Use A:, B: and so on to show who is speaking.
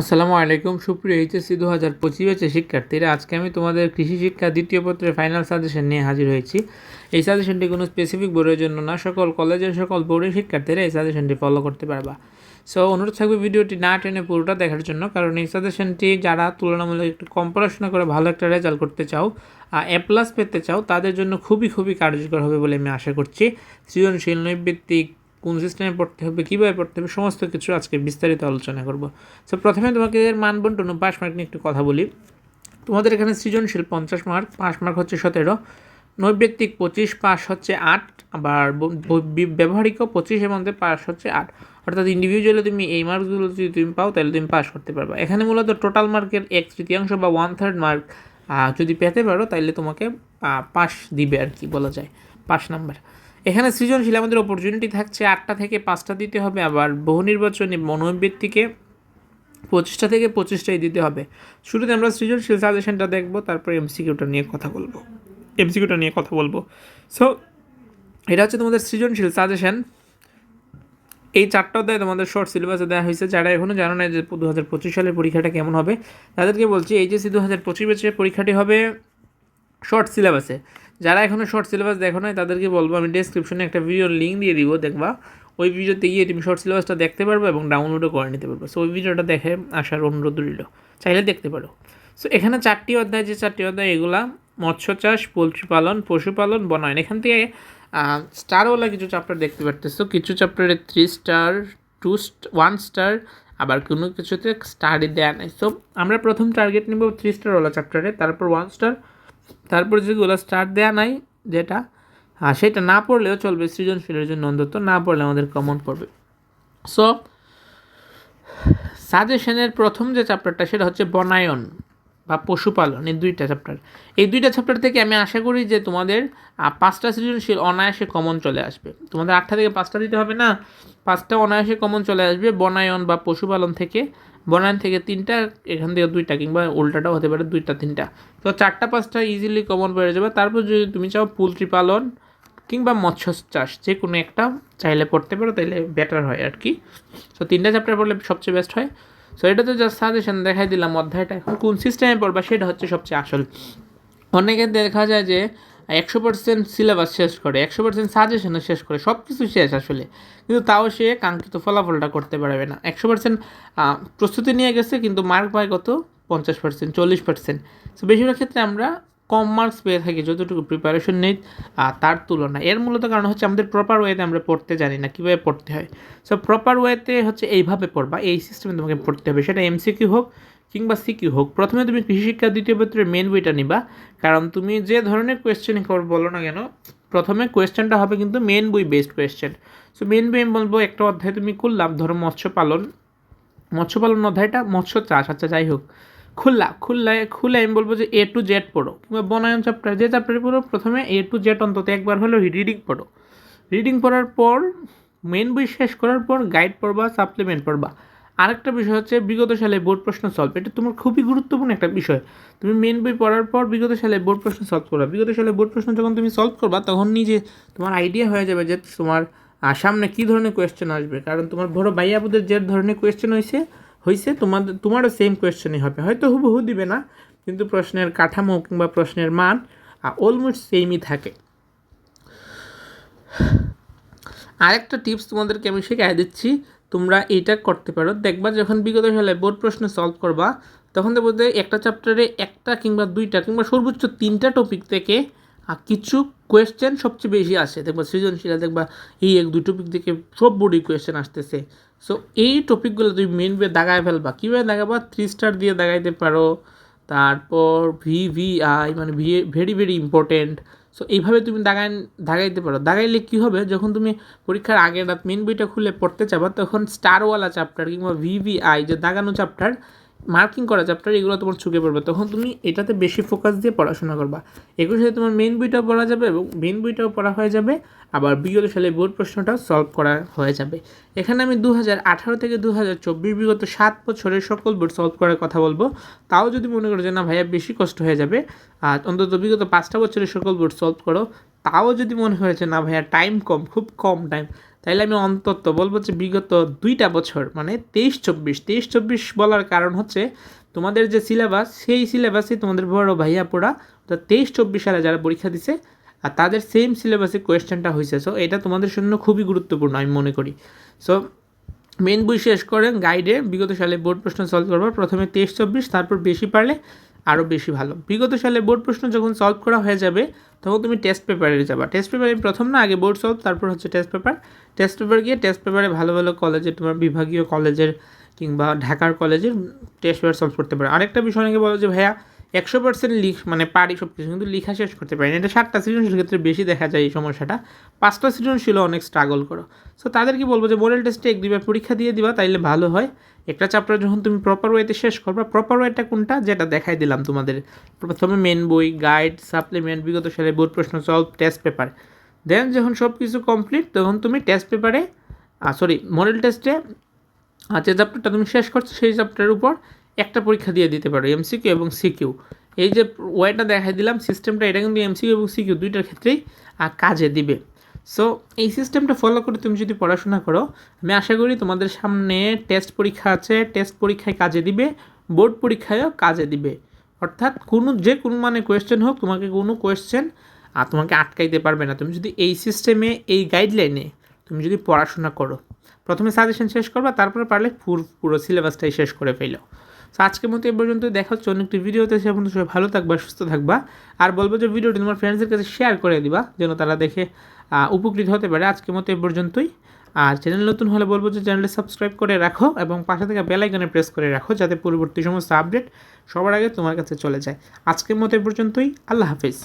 A: আসসালামু আলাইকুম, সুপ্রিয় এইচএসসি দু হাজার পঁচিশ ব্যাচের শিক্ষার্থীরা। আজকে আমি তোমাদের কৃষি শিক্ষা দ্বিতীয় পত্রের ফাইনাল সাজেশন নিয়ে হাজির হয়েছি। এই সাজেশনটি কোনো স্পেসিফিক বোর্ডের জন্য না, সকল কলেজের সকল বোর্ডের শিক্ষার্থীরা এই সাজেশনটি ফলো করতে পারবা। সো অনুরোধ থাকবে ভিডিওটি না টেনে পুরোটা দেখার জন্য, কারণ এই সাজেশনটি যারা তুলনামূলক একটু কম পড়াশোনা করে ভালো একটা রেজাল্ট করতে চাও এ প্লাস পেতে চাও, তাদের জন্য খুবই খুবই কার্যকর হবে বলে আমি আশা করছি। সৃজনশীল নৈবিত্তিক কোন সিস্টেমে পড়তে হবে, কীভাবে পড়তে হবে, সমস্ত কিছু আজকে বিস্তারিত আলোচনা করব। সো প্রথমে তোমাকে এর বন্টন ও পাঁচ মার্ক নিয়ে একটু কথা বলি। তোমাদের এখানে সৃজনশীল পঞ্চাশ মার্ক পাঁচ মার্ক হচ্ছে সতেরো, নৈবেত্তিক পঁচিশ পাস হচ্ছে আট, আবার ব্যবহারিকও পঁচিশের মধ্যে পাস হচ্ছে আট। অর্থাৎ ইন্ডিভিজুয়ালি তুমি এই মার্কসগুলো যদি তুমি পাও, তাহলে তুমি পাস করতে পারবে। এখানে মূলত টোটাল মার্কের এক তৃতীয়াংশ বা ওয়ান থার্ড মার্ক যদি পেতে পারো তাহলে তোমাকে পাস দিবে আর কি বলা যায় পাস নাম্বার এখানে সৃজনশীল আমাদের অপরচুনিটি থাকছে আটটা থেকে পাঁচটা দিতে হবে, আবার বহু নির্বাচনী মনোবৃত্তিকে পঁচিশটা থেকে পঁচিশটাই দিতে হবে। শুরুতে আমরা সৃজনশীল সাজেশনটা দেখব, তারপর এমসিকিউটা নিয়ে কথা বলব। এমসিকিউটা নিয়ে কথা বলব। সো এটা হচ্ছে তোমাদের সৃজনশীল সাজেশন এই চারটা অধ্যায় তোমাদের শর্ট সিলেবাসে দেওয়া হয়েছে। যারা এখনও জানো না যে দু হাজার পঁচিশ সালের পরীক্ষাটা কেমন হবে, তাদেরকে বলছি এইচএসসি দু হাজার পঁচিশ ব্যাচের পরীক্ষাটি হবে শর্ট সিলেবাসে যারা এখনও শর্ট সিলেবাস দেখো নাই, তাদেরকে বলব, আমি ডেসক্রিপশনে একটা ভিডিওর লিঙ্ক দিয়ে দিব, দেখবা। ওই ভিডিওতে গিয়ে তুমি শর্ট সিলেবাসটা দেখতে পারবে এবং ডাউনলোডও করে নিতে পারবে। সো ওই ভিডিওটা দেখে আসার অনুরোধ রইল। চাইলে দেখতে পারো। সো এখানে চারটি অধ্যায়, যে চারটি অধ্যায়, এগুলা মৎস্য চাষ, পোলট্রি পালন পশুপালন বনায়ন। এখান থেকে স্টারওয়ালা কিছু চ্যাপ্টার দেখতে পারতেছো। কিছু চ্যাপ্টারে three star two one star আবার কোনো কিছুতে স্টারই দেওয়া নেই। সো আমরা প্রথম টার্গেট নিব থ্রি স্টারওয়ালা চ্যাপ্টারে তারপর ওয়ান স্টার তারপর যেগুলো স্টার দেয়া নাই, যেটা হ্যাঁ সেটা না পড়লেও চলবে, সৃজনশীলের জন্য অন্তত না পড়লে আমাদের কমন পড়বে। সো সাজেশনের প্রথম যে চ্যাপ্টারটা সেটা হচ্ছে বনায়ন। বা পশুপালন, এই দুইটা চ্যাপ্টার এই দুইটা চ্যাপ্টার থেকে আমি আশা করি যে তোমাদের পাঁচটা সৃজনশীল অনায়াসে কমন চলে আসবে। তোমাদের আটটা থেকে পাঁচটা দিতে হবে না? পাঁচটা অনায়াসে কমন চলে আসবে বনায়ন বা পশুপালন থেকে। বনায়ন থেকে তিনটা, এখান থেকে দুইটা, কিংবা উল্টাটাও হতে পারে দুইটা, তিনটা। তো চারটা, পাঁচটা ইজিলি কমন পেয়ে যাবে। তারপর যদি তুমি চাও পোলট্রি পালন, কিংবা মৎস্য চাষ, যে কোনো একটা, চাইলে পড়তে পারো, তাইলে বেটার হয় আর কি। তো তিনটা চ্যাপ্টার পড়লে সবচেয়ে বেস্ট হয়। সো এটা তো জাস্ট সাজেশন দেখাই দিলাম অধ্যায়টা এখন কোন সিস্টেমে পড়বা, সেটা হচ্ছে সবচেয়ে আসল। অনেকে দেখা যায় যে একশো পার্সেন্ট সিলেবাস শেষ করে, একশো পার্সেন্ট সাজেশনও শেষ করে সব কিছু শেষ আসলে। কিন্তু তাও সে কাঙ্ক্ষিত ফলাফলটা করতে পারবে না। একশো পার্সেন্ট প্রস্তুতি নিয়ে গেছে, কিন্তু মার্ক পায় কত? পঞ্চাশ পার্সেন্ট চল্লিশ পার্সেন্ট সো বেশিরভাগ ক্ষেত্রে আমরা কম মার্কস পেয়ে থাকি, যতটুকু প্রিপারেশন নেই তার তুলনায়। এর মূলত কারণ হচ্ছে আমাদের প্রপার ওয়েতে আমরা পড়তে জানি না কীভাবে পড়তে হয়। সো প্রপার ওয়েতে হচ্ছে এইভাবে পড়বা এই সিস্টেমে তোমাকে পড়তে হবে। সেটা এমসিকিউ হোক কিংবা সিকিউ হোক, প্রথমে তুমি কৃষি শিক্ষা, দ্বিতীয় পত্রের মেন বইটা নিবা। কারণ তুমি যে ধরনের কোয়েশ্চেন বলো না কেন, প্রথমে কোয়েশ্চেনটা হবে কিন্তু মেন বই বেসড কোয়েশ্চেন সো মেন বই আমি বলব একটা অধ্যায় তুমি করলাম, ধরো মৎস্য পালন মৎস্য পালন অধ্যায়টা মৎস্য চাষ আচ্ছা যাই হোক। খুললা, খুললায়, খুলে আমি বলব যে এ টু জেড পড়ো। কিংবা বনায়ন চ্যাপ্টার যে চ্যাপ্টারে পড়ো, প্রথমে এ টু জেড অন্তত একবার হলেও রিডিং পড়ো। রিডিং পড়ার পর মেন বই শেষ করার পর গাইড পড়বা সাপ্লিমেন্ট পড়বা। আরেকটা বিষয় হচ্ছে বিগত সালে বোর্ড প্রশ্ন সলভ এটা তোমার খুবই গুরুত্বপূর্ণ একটা বিষয়। তুমি মেন বই পড়ার পর বিগত সালে বোর্ড প্রশ্ন সলভ করবা। বিগত সালে বোর্ড প্রশ্ন যখন তুমি সলভ করবা, তখন নিজে তোমার আইডিয়া হয়ে যাবে যে তোমার সামনে কী ধরনের কোয়েশ্চেন আসবে। কারণ তোমার বড় ভাইয়াবুদের যে ধরনের কোয়েশ্চেন হয়েছে হয়েছে তোমাদের তোমারও সেম কোয়েশ্চেনই হবে। হয়তো হুবহু দিবে না, কিন্তু প্রশ্নের কাঠামো কিংবা প্রশ্নের মান অলমোস্ট সেমই থাকে। আরেকটা টিপস তোমাদেরকে আমি শেখাই দিচ্ছি, তোমরা এইটা করতে পারো। দেখবা যখন বিগত সালে বোর্ড প্রশ্ন সলভ করবা, তখন দেখব যে একটা চ্যাপ্টারে একটা কিংবা দুইটা কিংবা সর্বোচ্চ তিনটা টপিক থেকে কিছু কোয়েশ্চেন সবচেয়ে বেশি আসে। দেখবা সৃজনশীল, দেখবা এই এক দুই টপিক থেকে সব বোর্ডই কোয়েশ্চেন আসতেছে। সো এই টপিকগুলো তুমি মেন বে দাগায় ফেলবা। কীভাবে দাগাবা? থ্রি স্টার দিয়ে দাগাইতে পারো। তারপর ভি ভি আই মানে V very very important so এইভাবে তুমি দাগাই দাগাইতে পারো। দাগাইলে কী হবে? যখন তুমি পরীক্ষার আগের রাত মেন বইটা খুলে পড়তে চাবা তখন স্টারওয়ালা চ্যাপ্টার কিংবা ভি ভি আই যে দাগানো চ্যাপ্টার মার্কিং করা চ্যাপ্টার এগুলো তোমার চুকে পড়বে। তখন তুমি এটাতে বেশি ফোকাস দিয়ে পড়াশোনা করবা। একই সাথে তোমার মেন বইটাও পড়া যাবে এবং মেন বইটাও পড়া হয়ে যাবে, আবার বিগত সালে বোর্ড প্রশ্নটাও সলভ করা হয়ে যাবে। এখানে আমি দু হাজার আঠারো থেকে দু হাজার চব্বিশ বিগত সাত বছরের সকল বোর্ড সলভ করার কথা বলব। তাও যদি মনে করো যে, না ভাইয়া, বেশি কষ্ট হয়ে যাবে, আর অন্তত বিগত পাঁচটা বছরের সকল বোর্ড সলভ করো, তাও যদি মনে হয়েছে না ভাইয়া টাইম কম, খুব কম টাইম তাইলে আমি অন্তত বলব যে বিগত দুইটা বছর মানে তেইশ চব্বিশ তেইশ চব্বিশ বলার কারণ হচ্ছে তোমাদের যে সিলেবাস সেই সিলেবাসে তোমাদের বড় ভাইয়া পড়া তো তেইশ চব্বিশ সালে যারা পরীক্ষা দিছে, আর তাদের সেম সিলেবাসে কোয়েশ্চেনটা হয়েছে সো এটা তোমাদের জন্য খুবই গুরুত্বপূর্ণ, আমি মনে করি। সো মেন বই শেষ করেন গাইডে বিগত সালে বোর্ড প্রশ্ন সলভ করবা প্রথমে তেইশ চব্বিশ, তারপর বেশি পারলে আরও বেশি ভালো। বিগত সালে বোর্ড প্রশ্ন যখন সলভ করা হয়ে যাবে তখন তুমি টেস্ট পেপারে যাবা। টেস্ট পেপারে প্রথম না, আগে বোর্ড সলভ তারপর হচ্ছে টেস্ট পেপার টেস্ট পেপার গিয়ে টেস্ট পেপারে ভালো ভালো কলেজে তোমার বিভাগীয় কলেজের কিংবা ঢাকার কলেজের টেস্ট পেপার সলভ করতে পারে। আরেকটা বিষয় অনেকে বলো যে, ভাইয়া একশো পার্সেন্ট লিখ মানে পারি সব কিছু কিন্তু লেখা শেষ করতে পারি না এটা সাতটা সৃজনশীল ক্ষেত্রে বেশি দেখা যায় এই সমস্যাটা। পাঁচটা সৃজনশীল অনেক স্ট্রাগল করো। সো তাদেরকে বলব যে মোরাল টেস্টে এক দুইবার পরীক্ষা দিয়ে দিবা, তাইলে ভালো হয়। একটা চ্যাপ্টার যখন তুমি প্রপার ওয়েতে শেষ করবা প্রপার ওয়েটা কোনটা? যেটা দেখাই দিলাম তোমাদের। প্রথমে মেন বই গাইড সাপ্লিমেন্ট বিগত সালে বোর্ড প্রশ্ন সলভ টেস্ট পেপার দেন যখন সব কিছু কমপ্লিট তখন তুমি টেস্ট পেপারে সরি মডেল টেস্টে যে চ্যাপ্টারটা তুমি শেষ করছ, সেই চ্যাপ্টারের উপর একটা পরীক্ষা দিয়ে দিতে পারো এমসিকিউ এবং সিকিউ এই যে ওয়েটা দেখাই দিলাম, সিস্টেমটা এটা কিন্তু এমসিকিউ এবং সিকিউ দুইটার ক্ষেত্রেই কাজে দিবে। সো এই সিস্টেমটা ফলো করে তুমি যদি পড়াশোনা করো, আমি আশা করি তোমাদের সামনে টেস্ট পরীক্ষা আছে টেস্ট পরীক্ষায় কাজে দিবে বোর্ড পরীক্ষায়ও কাজে দিবে। অর্থাৎ কোনো, যে কোনো মানে কোয়েশ্চেন হোক, তোমাকে কোনো কোয়েশ্চেন আর তোমাকে আটকাইতে পারবে না। তুমি যদি এই সিস্টেমে এই গাইডলাইনে তুমি যদি পড়াশোনা করো, প্রথমে সাজেশন শেষ করবা, তারপরে পারলে পুরো পুরো সিলেবাসটাই শেষ করে ফেলো। তো আজকের মতো এ পর্যন্ত দেখা হচ্ছে অন্য একটি ভিডিওতে। সে পর্যন্ত সবাই ভালো থাকবা, সুস্থ থাকবা। আর বলব যে ভিডিওটি তোমার ফ্রেন্ডসের কাছে শেয়ার করে দিবা, যেন তারা দেখে উপকৃত হতে পারে আজকের মতো এ পর্যন্তই। আর চ্যানেল নতুন হলে বলব যে চ্যানেলটি সাবস্ক্রাইব করে রাখো এবং পাশে থেকে বেলাইকনে প্রেস করে রাখো, যাতে পরবর্তী সমস্ত আপডেট সবার আগে তোমার কাছে চলে যায়। আজকের মতো এ পর্যন্তই। আল্লাহ হাফিজ।